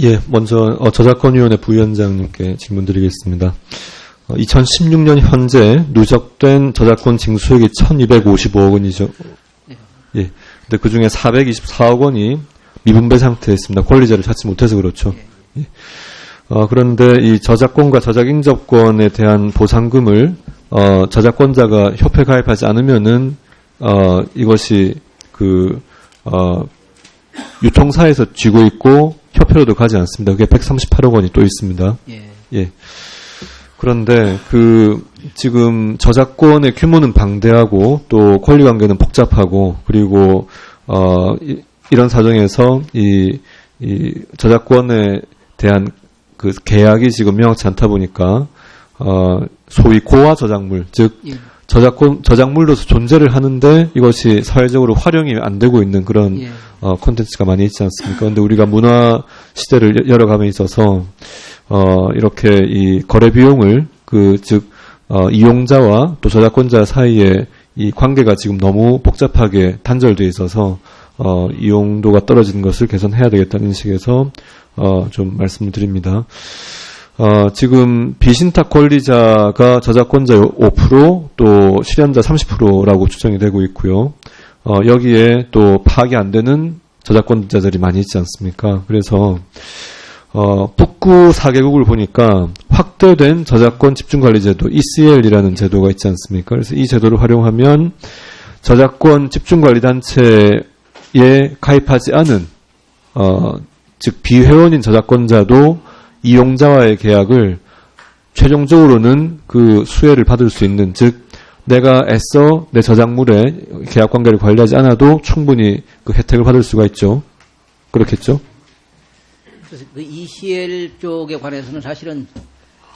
예, 먼저 어, 저작권위원회 부위원장님께 질문드리겠습니다. 어, 2016년 현재 누적된 저작권 징수액이 1,255억 원이죠. 예. 근데 그 중에 424억 원이 미분배 상태에 있습니다. 권리자를 찾지 못해서 그렇죠. 예. 어, 그런데 이 저작권과 저작 인접권에 대한 보상금을 어, 저작권자가 협회 가입하지 않으면은 어, 이것이 그 어, 유통사에서 쥐고 있고 협회로도 가지 않습니다. 그게 138억 원이 또 있습니다. 예. 예. 그런데 그 지금 저작권의 규모는 방대하고 또 권리 관계는 복잡하고 그리고 어 이, 런 사정에서 이, 이 저작권에 대한 그 계약이 지금 명확치 않다 보니까 어 소위 고화 저작물 즉 예. 저작권 저작물로서 존재를 하는데 이것이 사회적으로 활용이 안 되고 있는 그런 예. 어, 콘텐츠가 많이 있지 않습니까? 그런데 우리가 문화 시대를 여- 열어감에 있어서 어, 이렇게 이 거래 비용을 그즉 어, 이용자와 또 저작권자 사이에 이 관계가 지금 너무 복잡하게 단절돼 있어서 어, 이용도가 떨어지는 것을 개선해야 되겠다는 식에서 어, 좀 말씀을 드립니다. 어, 지금 비신탁 권리자가 저작권자 5%또 실현자 30%라고 추정이 되고 있고요. 어, 여기에 또 파악이 안 되는 저작권자들이 많이 있지 않습니까? 그래서 어, 북구 4개국을 보니까 확대된 저작권 집중관리제도 ECL이라는 제도가 있지 않습니까? 그래서 이 제도를 활용하면 저작권 집중관리단체에 가입하지 않은 어, 즉 비회원인 저작권자도 이용자와의 계약을 최종적으로는 그 수혜를 받을 수 있는 즉 내가 애써 내 저작물의 계약 관계를 관리하지 않아도 충분히 그 혜택을 받을 수가 있죠. 그렇겠죠? 그래서 그 ECL 쪽에 관해서는 사실은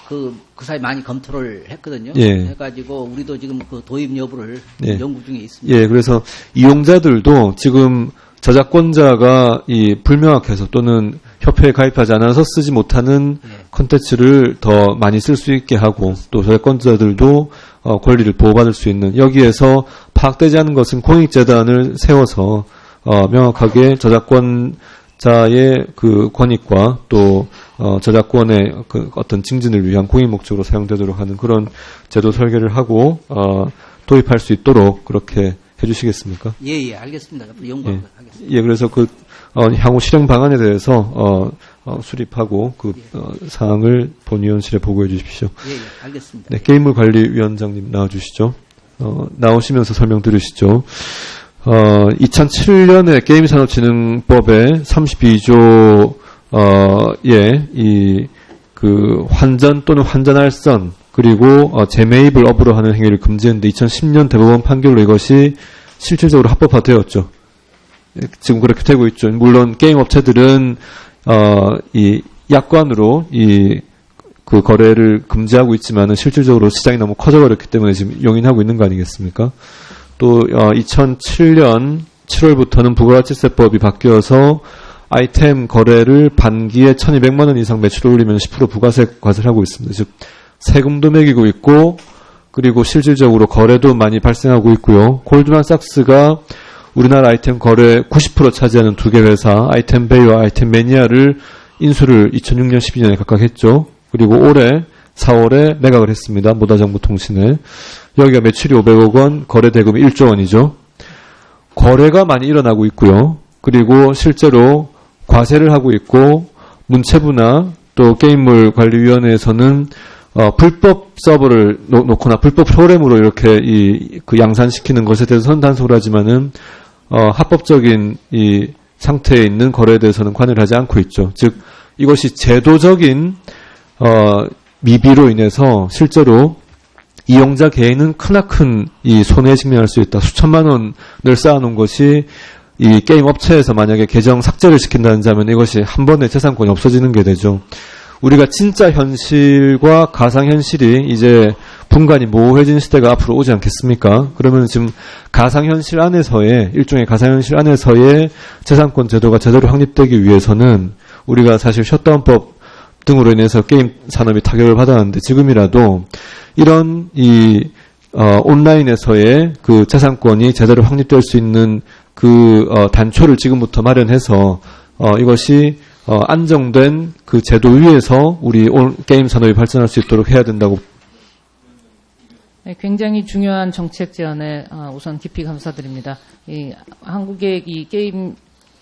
그, 그 사이 많이 검토를 했거든요. 예. 해가지고 우리도 지금 그 도입 여부를 예. 연구 중에 있습니다. 예, 그래서 이용자들도 지금 저작권자가 이 불명확해서 또는 협회에 가입하지 않아서 쓰지 못하는 예. 컨텐츠를 더 많이 쓸 수 있게 하고 또 저작권자들도 어, 권리를 보호받을 수 있는 여기에서 파악되지 않은 것은 공익재단을 세워서 어, 명확하게 저작권자의 그 권익과 또 어, 저작권의 그 어떤 증진을 위한 공익 목적으로 사용되도록 하는 그런 제도 설계를 하고 어, 도입할 수 있도록 그렇게 해주시겠습니까? 예, 예, 알겠습니다. 연구하겠습니다. 예, 그래서 그 어, 향후 실행 방안에 대해서 어, 어, 수립하고 그 어, 사항을 본위원실에 보고해 주십시오. 예, 예, 알겠습니다. 네, 게임물 관리위원장님 나와주시죠. 어, 나오시면서 설명 들으시죠. 어, 2007년에 게임산업진흥법에 32조 어에 이 그 환전 또는 환전할선 그리고 어, 재매입을 업으로 하는 행위를 금지했는데 2010년 대법원 판결로 이것이 실질적으로 합법화되었죠. 예, 지금 그렇게 되고 있죠. 물론 게임 업체들은 어, 이 약관으로 이 그 거래를 금지하고 있지만은 실질적으로 시장이 너무 커져버렸기 때문에 지금 용인하고 있는 거 아니겠습니까? 또 어, 2007년 7월부터는 부가가치세법이 바뀌어서 아이템 거래를 반기에 1,200만 원 이상 매출을 올리면 10% 부가세 과세를 하고 있습니다. 즉 세금도 매기고 있고 그리고 실질적으로 거래도 많이 발생하고 있고요. 골드만삭스가 우리나라 아이템 거래 90% 차지하는 두 개 회사 아이템 베이와 아이템 매니아를 인수를 2006년 12년에 각각 했죠. 그리고 올해 4월에 매각을 했습니다. 모다정보통신에. 여기가 매출이 500억 원, 거래 대금이 1조 원이죠. 거래가 많이 일어나고 있고요. 그리고 실제로 과세를 하고 있고 문체부나 또 게임물 관리위원회에서는 어, 불법 서버를 놓, 놓거나 불법 프로그램으로 이렇게 이, 그 양산시키는 것에 대해서는 단속을 하지만은 어, 합법적인 이 상태에 있는 거래에 대해서는 관여를 하지 않고 있죠. 즉 이것이 제도적인 어, 미비로 인해서 실제로 이용자 개인은 크나큰 이 손해에 직면할 수 있다. 수천만 원을 쌓아놓은 것이 이 게임 업체에서 만약에 계정 삭제를 시킨다는 자면 이것이 한 번에 재산권이 없어지는 게 되죠. 우리가 진짜 현실과 가상 현실이 이제 분간이 모호해진 시대가 앞으로 오지 않겠습니까? 그러면 지금 가상 현실 안에서의 일종의 가상 현실 안에서의 재산권 제도가 제대로 확립되기 위해서는 우리가 사실 셧다운법 등으로 인해서 게임 산업이 타격을 받았는데 지금이라도 이런 이 어, 온라인에서의 그 재산권이 제대로 확립될 수 있는 그 어, 단초를 지금부터 마련해서 어, 이것이 어, 안정된 그 제도 위에서 우리 온- 게임 산업이 발전할 수 있도록 해야 된다고 네, 굉장히 중요한 정책 제안에 아, 우선 깊이 감사드립니다. 이 한국의 이 게임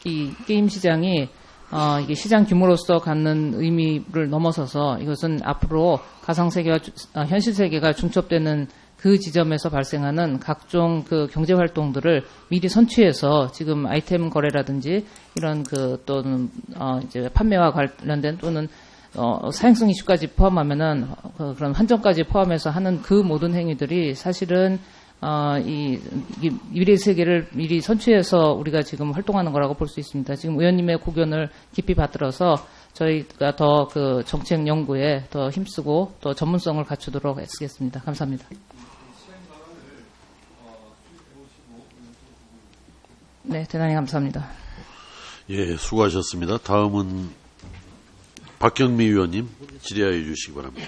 이 게임 시장이 어, 이게 시장 규모로서 갖는 의미를 넘어서서 이것은 앞으로 가상 세계와 주- 아, 현실 세계가 중첩되는 그 지점에서 발생하는 각종 그 경제 활동들을 미리 선취해서 지금 아이템 거래라든지 이런 그 또는 어, 이제 판매와 관련된 또는 어, 사행성 이슈까지 포함하면은 어, 그런 환정까지 포함해서 하는 그 모든 행위들이 사실은 어, 이, 이 미래 세계를 미리 선취해서 우리가 지금 활동하는 거라고 볼 수 있습니다. 지금 의원님의 고견을 깊이 받들어서 저희가 더 그 정책 연구에 더 힘쓰고 또 전문성을 갖추도록 애쓰겠습니다. 감사합니다. 네, 대단히 감사합니다. 예, 수고하셨습니다. 다음은 박경미 의원님 질의하여 주시기 바랍니다.